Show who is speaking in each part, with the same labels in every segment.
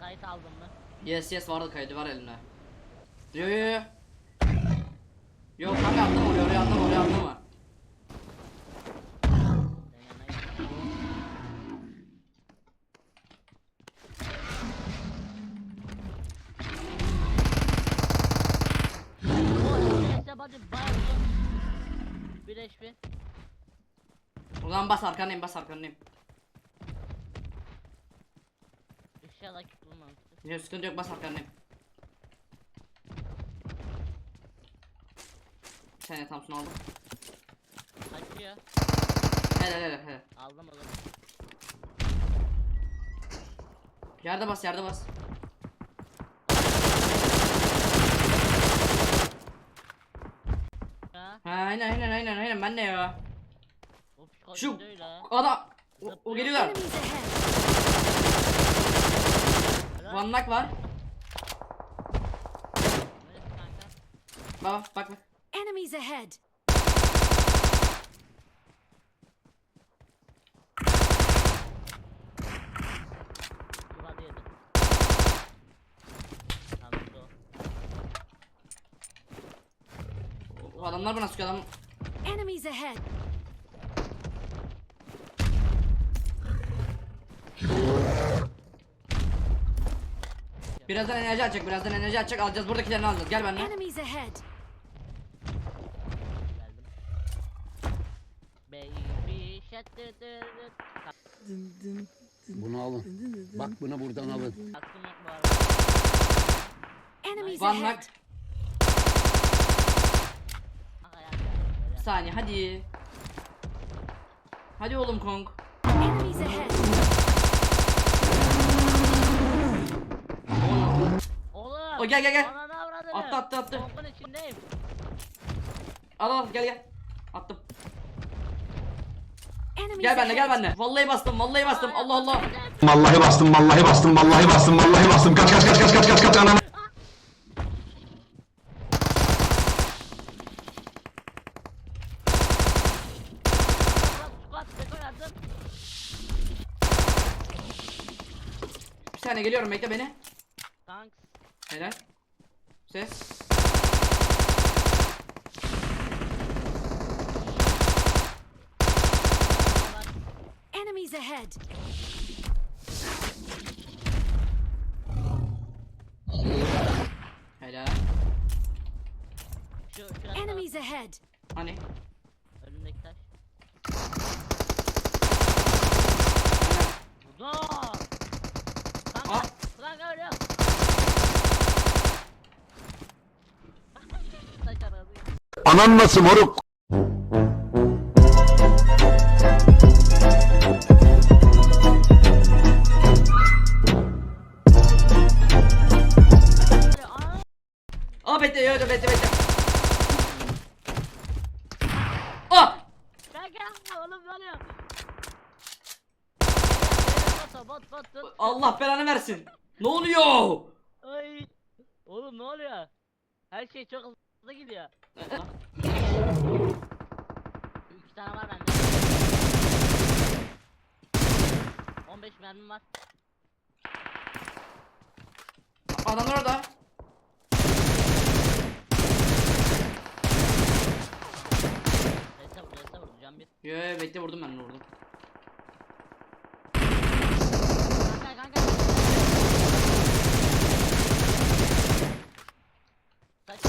Speaker 1: Kayıt aldın mı?
Speaker 2: Yes yes vardı kaydı var elimde. Yo yo yo. Yok kanka atlama oraya oraya atlama oraya
Speaker 1: bayağı uzun. Bir HP.
Speaker 2: O zaman bas arkandayım bas arkandayım.
Speaker 1: İnşallah ki bulmamıştır.
Speaker 2: Yok sıkıntı yok bas arkandayım. Bir saniye Thompson aldım.
Speaker 1: Kaçıyor.
Speaker 2: Hele hele hele.
Speaker 1: Aldım oğlum.
Speaker 2: Yerde bas yerde bas.
Speaker 1: Ha?
Speaker 2: Ha aynen aynen aynen aynen ben de ya.
Speaker 1: O
Speaker 2: Şu
Speaker 1: psikolojide öyle
Speaker 2: adam. O, o geliyorlar.
Speaker 3: Enemies ahead.
Speaker 2: One knock var. Bak bak bak.
Speaker 3: Enemies ahead.
Speaker 2: O adamlar bana sıkıyor adam.
Speaker 3: Enemies ahead.
Speaker 2: Birazdan enerji atacak birazdan enerji atacak alacağız buradakilerini alacağız gel benimle.
Speaker 3: Enemies ahead.
Speaker 1: Geldim. Baby dı.
Speaker 4: Bunu alın. Bak bunu buradan alın.
Speaker 1: Aklım yok bu arada.
Speaker 3: Enemies
Speaker 2: One
Speaker 3: ahead.
Speaker 2: knock.
Speaker 1: Kanka yan geldi
Speaker 2: Bir saniye hadi. Hadi oğlum Kong.
Speaker 3: Enemies ahead.
Speaker 1: Oğlum.
Speaker 2: O gel, gel, gel.
Speaker 1: Ananı avradını.
Speaker 2: Attı, attı, attı.
Speaker 1: Kompun içindeyim.
Speaker 2: Al al gel gel. Attım. Gel benimle gel benimle. Vallahi bastım vallahi bastım. Allah Allah.
Speaker 4: Vallahi bastım, vallahi bastım, vallahi bastım, vallahi bastım. Kaç kaç kaç kaç kaç kaç kaç
Speaker 1: attım.
Speaker 2: Bir saniye geliyorum bekle beni.
Speaker 1: Thanks.
Speaker 2: Helal. Ses.
Speaker 1: Bak,
Speaker 3: Enemies ahead.
Speaker 2: Helal.
Speaker 1: Şu şu
Speaker 3: Enemies ahead.
Speaker 2: Hani?
Speaker 1: Önümdeki taş. Dur.
Speaker 4: Anan nasıl moruk?
Speaker 1: Aa.
Speaker 2: Bekle yok bekle bekle. Aa!
Speaker 1: Kanka oğlum ne oluyor? Bot bot bot bot.
Speaker 2: Allah belanı versin. Ne oluyor?
Speaker 1: Ay. Oğlum ne oluyor? Her şey çok hızlı gidiyor. İki tane var bende. 15 mermim var.
Speaker 2: Adamlar orada.
Speaker 1: Reste vurdu, reste vurdu. Can bir.
Speaker 2: Yo yo bekle vurdum ben vurdum.
Speaker 1: Kanka kanka. Kaç.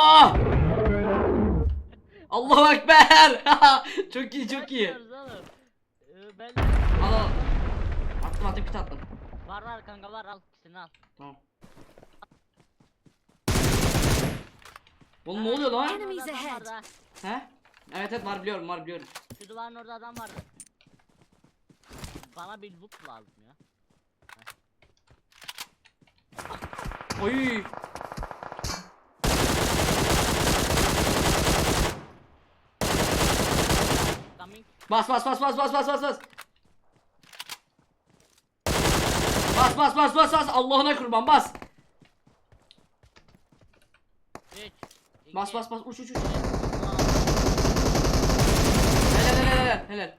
Speaker 2: Allah! Allahu ekber. çok iyi çok iyi.
Speaker 1: Oğlum. Ee, ben...
Speaker 2: Al al. Attım attım kit attım.
Speaker 1: Var var kanka var al ikisini al.
Speaker 2: Tamam. Oğlum ne oluyor lan?
Speaker 3: Enemies
Speaker 1: Orada adam
Speaker 3: ahead.
Speaker 1: vardı ha.
Speaker 2: He? Evet evet var biliyorum var biliyorum.
Speaker 1: Şu duvarın orada adam vardı. Bana bir loot lazım ya.
Speaker 2: Oy. Bas bas bas bas bas bas bas bas. Bas bas bas bas bas Allah'ına kurban bas.
Speaker 1: 3
Speaker 2: Bas bas bas uç uç uç. Helal helal helal helal.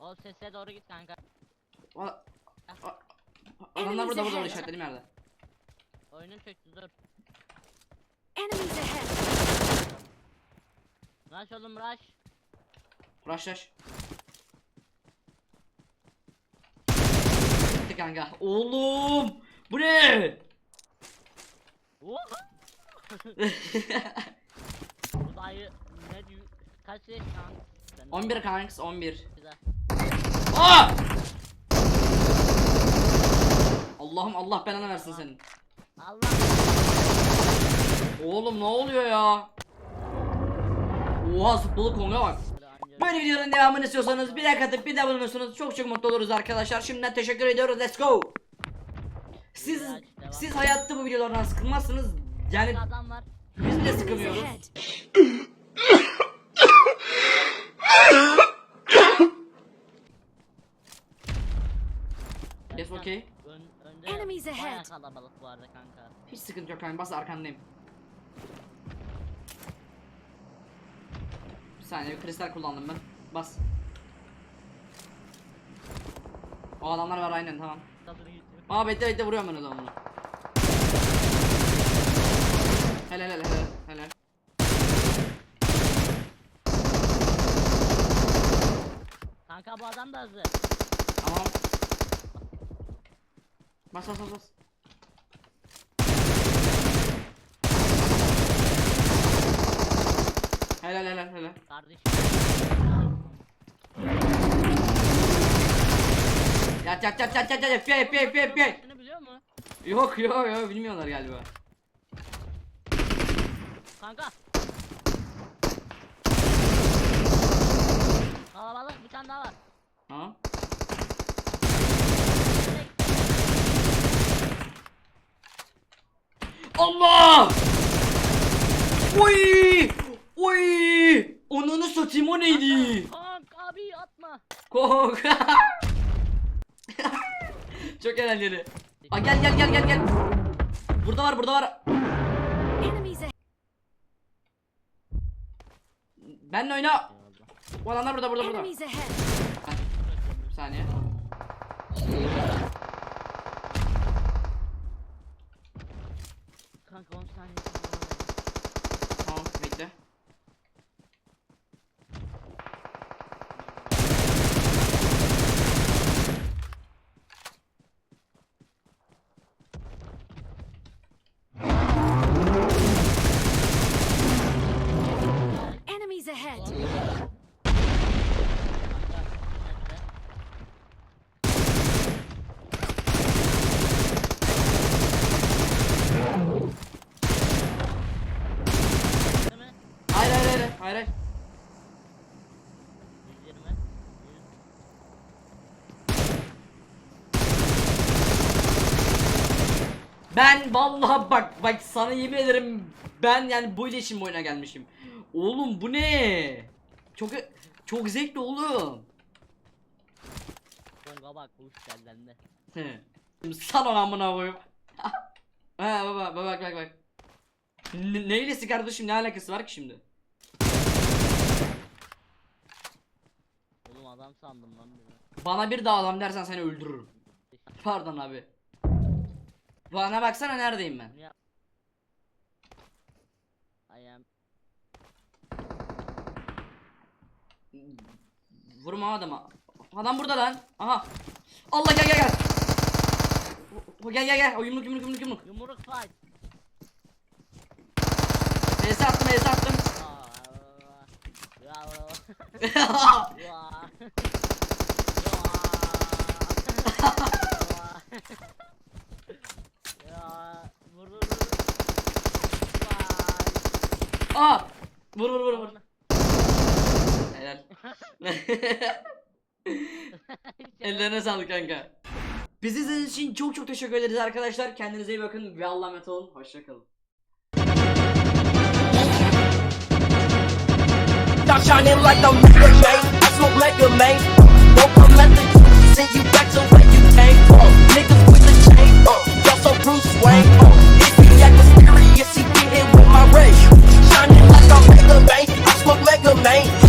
Speaker 1: O sese doğru git kanka.
Speaker 2: A- a- Adamlar burada burada burada işaretlediğim yerde.
Speaker 1: Oyunum çöktü dur.
Speaker 3: Enemies ahead!
Speaker 1: Rush oğlum rush.
Speaker 2: Rush rush. Gitti kanka. Oğlum. Bu ne?
Speaker 1: Dayı ne diyor? Kaç yaş kan? Sen
Speaker 2: 11 kanks 11.
Speaker 1: Güzel.
Speaker 2: Aa! Allah'ım Allah belanı versin senin.
Speaker 1: Allah.
Speaker 2: Oğlum ne oluyor ya? Oha zıplılı konga bak. Böyle videoların devamını istiyorsanız bir like atıp bir de abone çok çok mutlu oluruz arkadaşlar. Şimdiden teşekkür ediyoruz. Let's go. Siz siz hayatta bu videolardan sıkılmazsınız. Yani biz bile sıkılmıyoruz. Yes okay.
Speaker 3: Enemies ahead.
Speaker 1: kalabalık bu arada kanka.
Speaker 2: Hiç sıkıntı yok kanka bas arkandayım. Bir saniye bir kristal kullandım ben. Bas. O adamlar var aynen tamam. Aa bekle bekle vuruyorum ben o zaman bunu. Helal helal helal helal.
Speaker 1: Kanka bu adam da hazır.
Speaker 2: Tamam. Bas bas bas bas. Helal helal helal.
Speaker 1: Kardeşim.
Speaker 2: Yat yat yat yat yat yat. Pey pey pey pey.
Speaker 1: Bunu biliyor?
Speaker 2: Yok yok yok bilmiyorlar galiba.
Speaker 1: Kanka. Kalabalık bir tane daha var.
Speaker 2: Ha? Allah! Oy! Oy! Onunu satayım o neydi?
Speaker 1: Kanka abi atma.
Speaker 2: Kok. Çok eğlenceli. Aa, gel gel gel gel gel. Burada var burada var. Benle oyna. Bu adamlar burada burada burada. Bir saniye.
Speaker 1: Kanka 10 saniye.
Speaker 2: Tamam bekle.
Speaker 3: Enemies ahead!
Speaker 1: Değil mi?
Speaker 2: Hayır hayır hayır hayır. hayır.
Speaker 1: 120. 100.
Speaker 2: Ben vallahi bak bak sana yemin ederim ben yani bu ile için bu oyuna gelmişim. Oğlum bu ne? Çok çok zevkli oğlum.
Speaker 1: Konga bak uç geldi.
Speaker 2: Şimdi Sana amına koyayım. ha baba bak bak bak. Ne, neylesi kardeşim ne alakası var ki şimdi?
Speaker 1: Oğlum adam sandım lan bir
Speaker 2: Bana bir daha adam dersen seni öldürürüm. Pardon abi. Bana baksana neredeyim ben?
Speaker 1: I am
Speaker 2: Vurma adama. Adam burada lan. Aha. Allah gel gel gel. O- o- Gel gel gel. O yumruk yumruk yumruk yumruk.
Speaker 1: yumruk fight.
Speaker 2: Neyse attım neyse attım.
Speaker 1: Aa. Vur vur vur
Speaker 2: vur. Helal. Ellerine sağlık kanka. Bizi izlediğiniz için çok çok teşekkür ederiz arkadaşlar. Kendinize iyi bakın ve Allah'a emanet olun. Hoşçakalın.
Speaker 5: Shining like a mega man. I smoke mega man. Don't come at the send you back to where you came from. Niggas with the chain, uh, y'all so Bruce Wayne, uh. If he with my. Shining like a mega. I smoke mega.